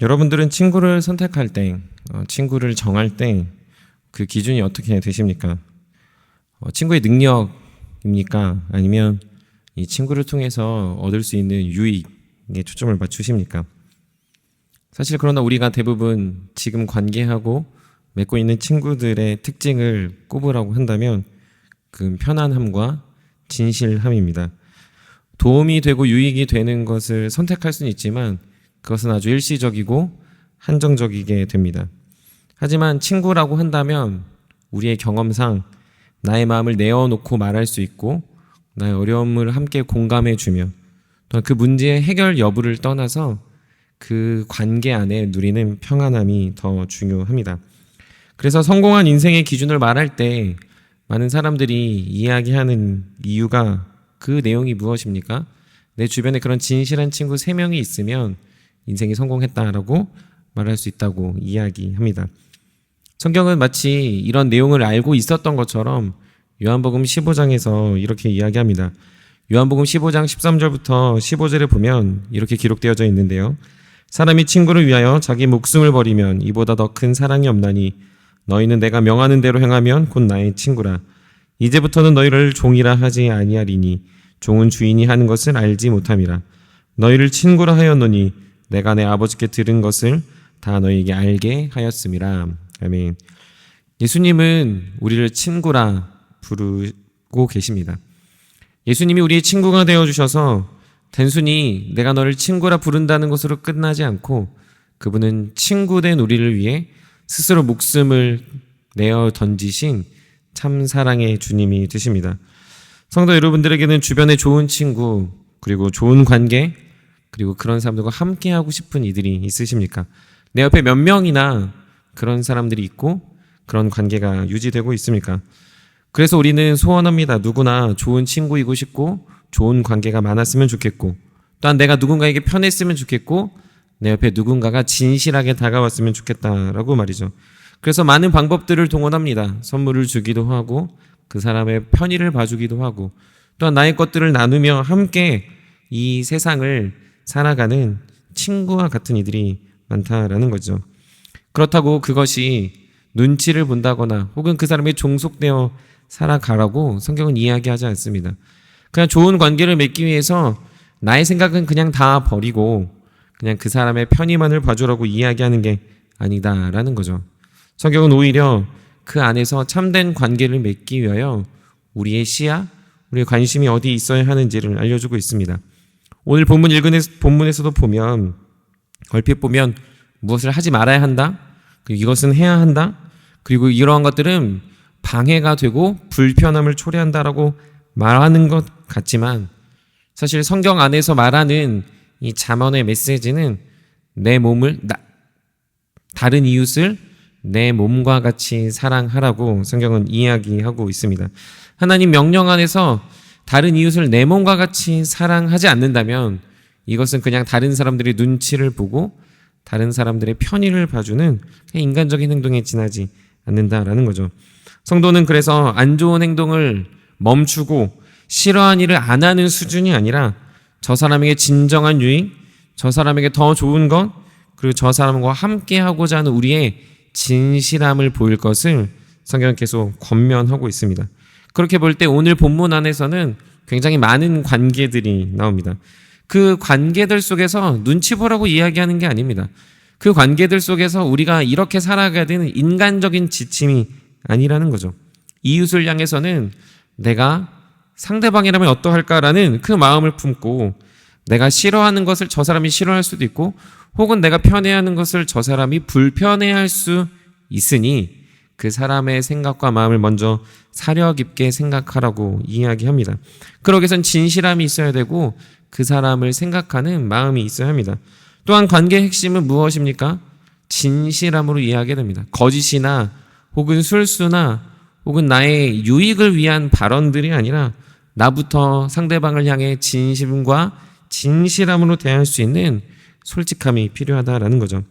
여러분들은 친구를 선택할 때, 어, 친구를 정할 때 그 기준이 어떻게 되십니까? 어, 친구의 능력입니까? 아니면 이 친구를 통해서 얻을 수 있는 유익에 초점을 맞추십니까? 사실 그러나 우리가 대부분 지금 관계하고 맺고 있는 친구들의 특징을 꼽으라고 한다면 그 편안함과 진실함입니다. 도움이 되고 유익이 되는 것을 선택할 수는 있지만 그것은 아주 일시적이고 한정적이게 됩니다. 하지만 친구라고 한다면 우리의 경험상 나의 마음을 내어놓고 말할 수 있고 나의 어려움을 함께 공감해 주며 또그 문제의 해결 여부를 떠나서 그 관계 안에 누리는 평안함이 더 중요합니다. 그래서 성공한 인생의 기준을 말할 때 많은 사람들이 이야기하는 이유가 그 내용이 무엇입니까? 내 주변에 그런 진실한 친구 3명이 있으면 인생이 성공했다라고 말할 수 있다고 이야기합니다. 성경은 마치 이런 내용을 알고 있었던 것처럼 요한복음 15장에서 이렇게 이야기합니다. 요한복음 15장 13절부터 15절에 보면 이렇게 기록되어져 있는데요. 사람이 친구를 위하여 자기 목숨을 버리면 이보다 더 큰 사랑이 없나니 너희는 내가 명하는 대로 행하면 곧 나의 친구라. 이제부터는 너희를 종이라 하지 아니하리니 종은 주인이 하는 것을 알지 못함이라. 너희를 친구라 하였노니 내가 내 아버지께 들은 것을 다 너희에게 알게 하였음이라. 아멘. 예수님은 우리를 친구라 부르고 계십니다. 예수님이 우리의 친구가 되어 주셔서 단순히 내가 너를 친구라 부른다는 것으로 끝나지 않고 그분은 친구된 우리를 위해 스스로 목숨을 내어 던지신 참 사랑의 주님이 되십니다. 성도 여러분들에게는 주변에 좋은 친구 그리고 좋은 관계 그리고 그런 사람들과 함께 하고 싶은 이들이 있으십니까? 내 옆에 몇 명이나 그런 사람들이 있고 그런 관계가 유지되고 있습니까? 그래서 우리는 소원합니다. 누구나 좋은 친구이고 싶고 좋은 관계가 많았으면 좋겠고 또한 내가 누군가에게 편했으면 좋겠고 내 옆에 누군가가 진실하게 다가왔으면 좋겠다라고 말이죠. 그래서 많은 방법들을 동원합니다. 선물을 주기도 하고 그 사람의 편의를 봐주기도 하고 또한 나의 것들을 나누며 함께 이 세상을 살아가는 친구와 같은 이들이 많다라는 거죠. 그렇다고 그것이 눈치를 본다거나 혹은 그 사람이 종속되어 살아가라고 성경은 이야기하지 않습니다. 그냥 좋은 관계를 맺기 위해서 나의 생각은 그냥 다 버리고 그냥 그 사람의 편의만을 봐주라고 이야기하는 게 아니다라는 거죠. 성경은 오히려 그 안에서 참된 관계를 맺기 위하여 우리의 시야, 우리의 관심이 어디 있어야 하는지를 알려주고 있습니다. 오늘 본문 읽은 본문에서도 보면 얼핏 보면 무엇을 하지 말아야 한다, 그리고 이것은 해야 한다, 그리고 이러한 것들은 방해가 되고 불편함을 초래한다라고 말하는 것 같지만 사실 성경 안에서 말하는 이 잠언의 메시지는 내 몸을 나, 다른 이웃을 내 몸과 같이 사랑하라고 성경은 이야기하고 있습니다. 하나님 명령 안에서 다른 이웃을 내 몸과 같이 사랑하지 않는다면 이것은 그냥 다른 사람들의 눈치를 보고 다른 사람들의 편의를 봐주는 인간적인 행동에 지나지 않는다라는 거죠. 성도는 그래서 안 좋은 행동을 멈추고 싫어한 일을 안 하는 수준이 아니라 저 사람에게 진정한 유익, 저 사람에게 더 좋은 것, 그리고 저 사람과 함께 하고자 하는 우리의 진실함을 보일 것을 성경은 계속 권면하고 있습니다. 그렇게 볼 때 오늘 본문 안에서는 굉장히 많은 관계들이 나옵니다. 그 관계들 속에서 눈치 보라고 이야기하는 게 아닙니다. 그 관계들 속에서 우리가 이렇게 살아가야 되는 인간적인 지침이 아니라는 거죠. 이웃을 향해서는 내가 상대방이라면 어떠할까라는 그 마음을 품고 내가 싫어하는 것을 저 사람이 싫어할 수도 있고 혹은 내가 편해하는 것을 저 사람이 불편해할 수 있으니 그 사람의 생각과 마음을 먼저 사려 깊게 생각하라고 이야기합니다. 그러기 위해선 진실함이 있어야 되고 그 사람을 생각하는 마음이 있어야 합니다. 또한 관계의 핵심은 무엇입니까? 진실함으로 이해하게 됩니다. 거짓이나 혹은 술수나 혹은 나의 유익을 위한 발언들이 아니라 나부터 상대방을 향해 진심과 진실함으로 대할 수 있는 솔직함이 필요하다라는 거죠.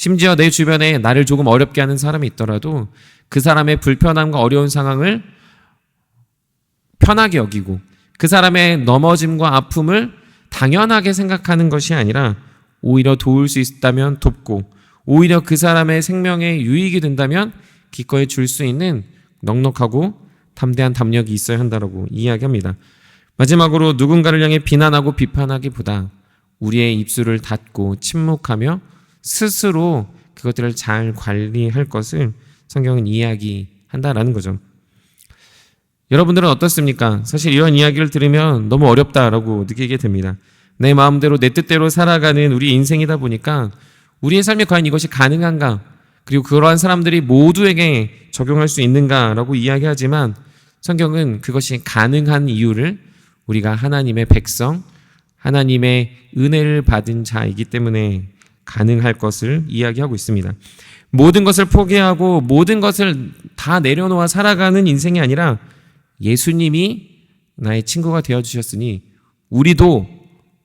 심지어 내 주변에 나를 조금 어렵게 하는 사람이 있더라도 그 사람의 불편함과 어려운 상황을 편하게 여기고 그 사람의 넘어짐과 아픔을 당연하게 생각하는 것이 아니라 오히려 도울 수 있다면 돕고 오히려 그 사람의 생명에 유익이 된다면 기꺼이 줄 수 있는 넉넉하고 담대한 담력이 있어야 한다라고 이야기합니다. 마지막으로 누군가를 향해 비난하고 비판하기보다 우리의 입술을 닫고 침묵하며 스스로 그것들을 잘 관리할 것을 성경은 이야기한다라는 거죠. 여러분들은 어떻습니까? 사실 이런 이야기를 들으면 너무 어렵다라고 느끼게 됩니다. 내 마음대로 내 뜻대로 살아가는 우리 인생이다 보니까 우리의 삶에 과연 이것이 가능한가? 그리고 그러한 사람들이 모두에게 적용할 수 있는가라고 이야기하지만 성경은 그것이 가능한 이유를 우리가 하나님의 백성, 하나님의 은혜를 받은 자이기 때문에 가능할 것을 이야기하고 있습니다. 모든 것을 포기하고 모든 것을 다 내려놓아 살아가는 인생이 아니라 예수님이 나의 친구가 되어 주셨으니 우리도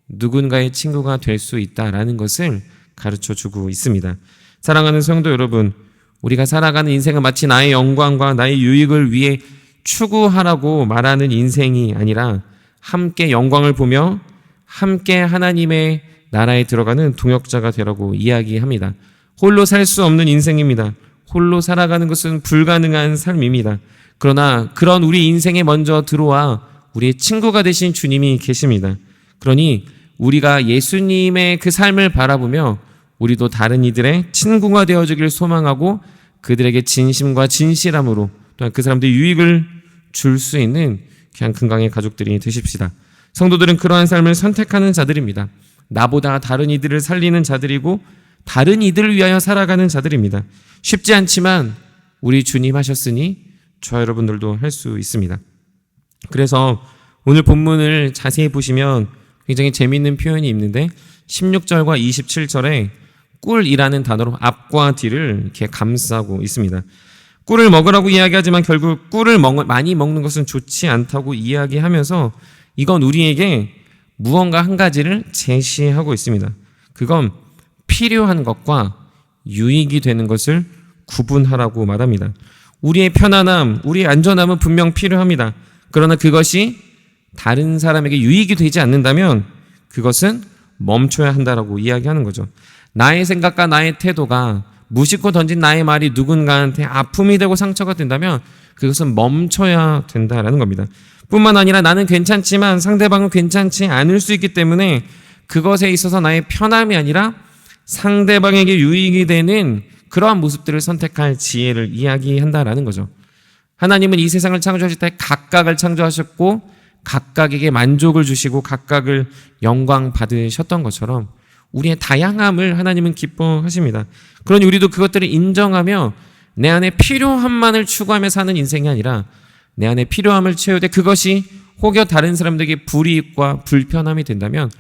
누군가의 친구가 될 수 있다라는 것을 가르쳐 주고 있습니다. 사랑하는 성도 여러분, 우리가 살아가는 인생은 마치 나의 영광과 나의 유익을 위해 추구하라고 말하는 인생이 아니라 함께 영광을 보며 함께 하나님의 나라에 들어가는 동역자가 되라고 이야기합니다. 홀로 살 수 없는 인생입니다. 홀로 살아가는 것은 불가능한 삶입니다. 그러나 그런 우리 인생에 먼저 들어와 우리의 친구가 되신 주님이 계십니다. 그러니 우리가 예수님의 그 삶을 바라보며 우리도 다른 이들의 친구가 되어주기를 소망하고 그들에게 진심과 진실함으로 또한 그 사람들이 유익을 줄 수 있는 그냥 건강의 가족들이 되십시다. 성도들은 그러한 삶을 선택하는 자들입니다. 나보다 다른 이들을 살리는 자들이고 다른 이들을 위하여 살아가는 자들입니다. 쉽지 않지만 우리 주님 하셨으니 저 여러분들도 할 수 있습니다. 그래서 오늘 본문을 자세히 보시면 굉장히 재미있는 표현이 있는데 16절과 27절에 꿀이라는 단어로 앞과 뒤를 이렇게 감싸고 있습니다. 꿀을 먹으라고 이야기하지만 결국 꿀을 먹, 많이 먹는 것은 좋지 않다고 이야기하면서 이건 우리에게 무언가 한 가지를 제시하고 있습니다. 그건 필요한 것과 유익이 되는 것을 구분하라고 말합니다. 우리의 편안함, 우리의 안전함은 분명 필요합니다. 그러나 그것이 다른 사람에게 유익이 되지 않는다면 그것은 멈춰야 한다라고 이야기하는 거죠. 나의 생각과 나의 태도가 무심코 던진 나의 말이 누군가한테 아픔이 되고 상처가 된다면 그것은 멈춰야 된다라는 겁니다. 뿐만 아니라 나는 괜찮지만 상대방은 괜찮지 않을 수 있기 때문에 그것에 있어서 나의 편함이 아니라 상대방에게 유익이 되는 그러한 모습들을 선택할 지혜를 이야기한다라는 거죠. 하나님은 이 세상을 창조하실 때 각각을 창조하셨고 각각에게 만족을 주시고 각각을 영광 받으셨던 것처럼 우리의 다양함을 하나님은 기뻐하십니다. 그러니 우리도 그것들을 인정하며 내 안에 필요함만을 추구하며 사는 인생이 아니라 내 안에 필요함을 채우되 그것이 혹여 다른 사람들에게 불이익과 불편함이 된다면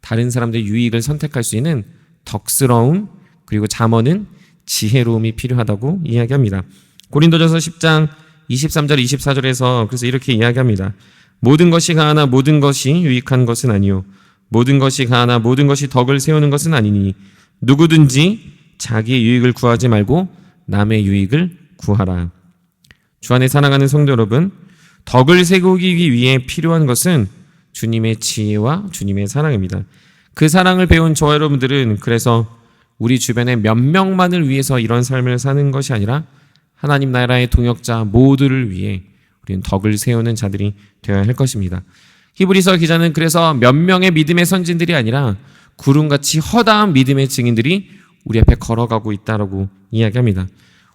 다른 사람들의 유익을 선택할 수 있는 덕스러움 그리고 잠언은 지혜로움이 필요하다고 이야기합니다. 고린도전서 10장 23절 24절에서 그래서 이렇게 이야기합니다. 모든 것이 가하나 모든 것이 유익한 것은 아니요 모든 것이 가하나 모든 것이 덕을 세우는 것은 아니니 누구든지 자기의 유익을 구하지 말고 남의 유익을 구하라. 주 안에 사랑하는 성도 여러분, 덕을 세우기 위해 필요한 것은 주님의 지혜와 주님의 사랑입니다. 그 사랑을 배운 저 여러분들은 그래서 우리 주변에 몇 명만을 위해서 이런 삶을 사는 것이 아니라 하나님 나라의 동역자 모두를 위해 우리는 덕을 세우는 자들이 되어야 할 것입니다. 히브리서 기자는 그래서 몇 명의 믿음의 선진들이 아니라 구름같이 허다한 믿음의 증인들이 우리 앞에 걸어가고 있다라고 이야기합니다.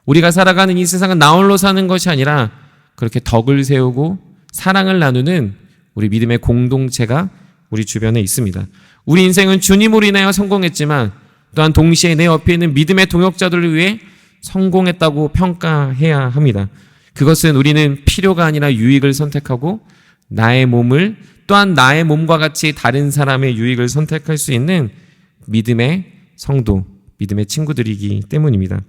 우리가 살아가는 이 세상은 나 홀로 사는 것이 아니라 그렇게 덕을 세우고 사랑을 나누는 우리 믿음의 공동체가 우리 주변에 있습니다. 우리 인생은 주님으로 인하여 성공했지만 또한 동시에 내 옆에 있는 믿음의 동역자들을 위해 성공했다고 평가해야 합니다. 그것은 우리는 필요가 아니라 유익을 선택하고 나의 몸을 또한 나의 몸과 같이 다른 사람의 유익을 선택할 수 있는 믿음의 성도, 믿음의 친구들이기 때문입니다.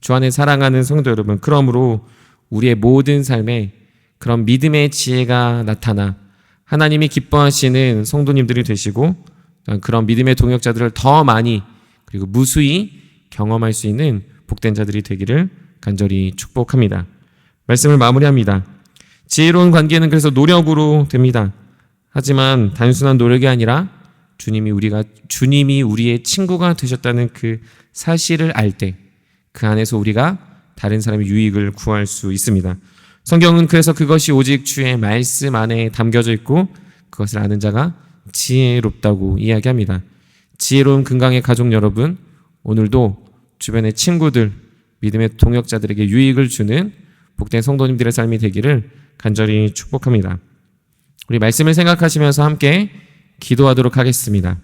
주 안에 사랑하는 성도 여러분, 그러므로 우리의 모든 삶에 그런 믿음의 지혜가 나타나 하나님이 기뻐하시는 성도님들이 되시고 그런 믿음의 동역자들을 더 많이 그리고 무수히 경험할 수 있는 복된 자들이 되기를 간절히 축복합니다. 말씀을 마무리합니다. 지혜로운 관계는 그래서 노력으로 됩니다. 하지만 단순한 노력이 아니라 주님이 우리가 주님이 우리의 친구가 되셨다는 그 사실을 알때 그 안에서 우리가 다른 사람의 유익을 구할 수 있습니다. 성경은 그래서 그것이 오직 주의 말씀 안에 담겨져 있고 그것을 아는 자가 지혜롭다고 이야기합니다. 지혜로운 금강의 가족 여러분, 오늘도 주변의 친구들, 믿음의 동역자들에게 유익을 주는 복된 성도님들의 삶이 되기를 간절히 축복합니다. 우리 말씀을 생각하시면서 함께 기도하도록 하겠습니다.